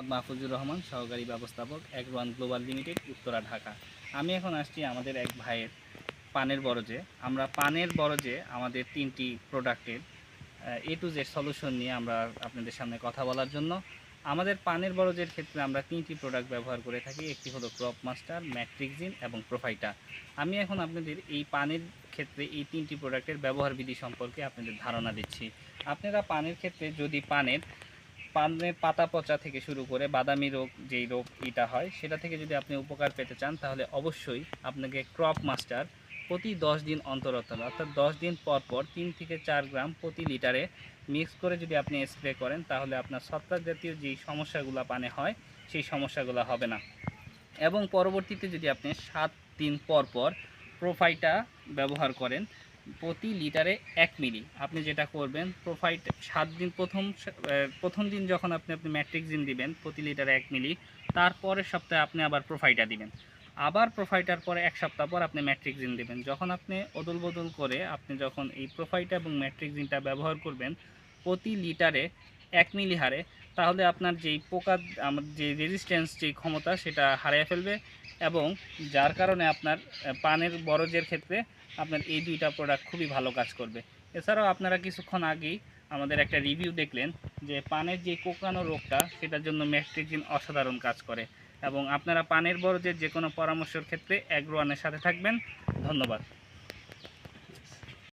মোহাম্মদ মাহফুজুর রহমান, সহকারী ব্যবস্থাপক এক Agrowan Global Limited, Uttara, Dhaka. আমি এখন আসছি আমাদের এক ভাইয়ের পানের বরজে। আমরা পানের বরজে আমাদের তিনটি প্রোডাক্টের এ টু জেড সলিউশন নিয়ে আমরা আপনাদের সামনে কথা বলার জন্য। আমাদের পানের বরজের ক্ষেত্রে আমরা তিনটি প্রোডাক্ট ব্যবহার করে থাকি। একটি হলো ক্রপ মাস্টার ম্যাট্রিক্সিন এবং প্রোফাইটা আমি এখন আপনাদের এই পানের ক্ষেত্রে এই তিনটি প্রোডাক্টের ব্যবহার বিধি সম্পর্কে আপনাদের ধারণা দিচ্ছি। আপনারা পানের ক্ষেত্রে যদি পানের পানের পাতা পচা থেকে শুরু করে বাদামি রোগ, যেই রোগ এটা হয়, সেটা থেকে যদি আপনি উপকার পেতে চান, তাহলে অবশ্যই আপনাকে ক্রপ মাস্টার প্রতি দশ দিন অন্তর অন্তর, অর্থাৎ দশ দিন পর পর তিন থেকে চার গ্রাম প্রতি লিটারে মিক্স করে যদি আপনি স্প্রে করেন, তাহলে আপনার ছত্রাক জাতীয় যেই সমস্যাগুলো পানে হয়, সেই সমস্যাগুলো হবে না। এবং পরবর্তীতে যদি আপনি সাত দিন পর পর প্রোফাইটা ব্যবহার করেন প্রতি লিটারে এক মিলি। আপনি যেটা করবেন প্রোফাইট সাত দিন প্রথম প্রথম দিন যখন আপনি আপনি ম্যাট্রিক্সিন দিবেন, প্রতি লিটারে এক মিলি, তারপরের সপ্তাহে আপনি আবার প্রোফাইটা দিবেন। আবার প্রোফাইটার পরে এক সপ্তাহ পর আপনি ম্যাট্রিক্সিন দেবেন। যখন আপনি অদল বদল করে আপনি যখন এই প্রোফাইটা এবং ম্যাট্রিক্সিনটা ব্যবহার করবেন, প্রতি লিটারে এক মিলি হারে, তাহলে আপনার যেই পোকা, আমার যে রেজিস্ট্যান্স যে ক্ষমতা, সেটা হারিয়ে ফেলবে। এবং যার কারণে আপনার পানের বরজের ক্ষেত্রে আপনার এই দুইটা প্রোডাক্ট খুবই ভালো কাজ করবে। এছাড়াও আপনারা কিছুক্ষণ আগেই আমাদের একটা রিভিউ দেখলেন যে পানের যে কোকানো রোগটা, সেটার জন্য ম্যাট্রিজিন অসাধারণ কাজ করে এবং আপনারা পানের বরজের যে কোনো পরামর্শের ক্ষেত্রে অ্যাগ্রোয়ানের সাথে থাকবেন। ধন্যবাদ।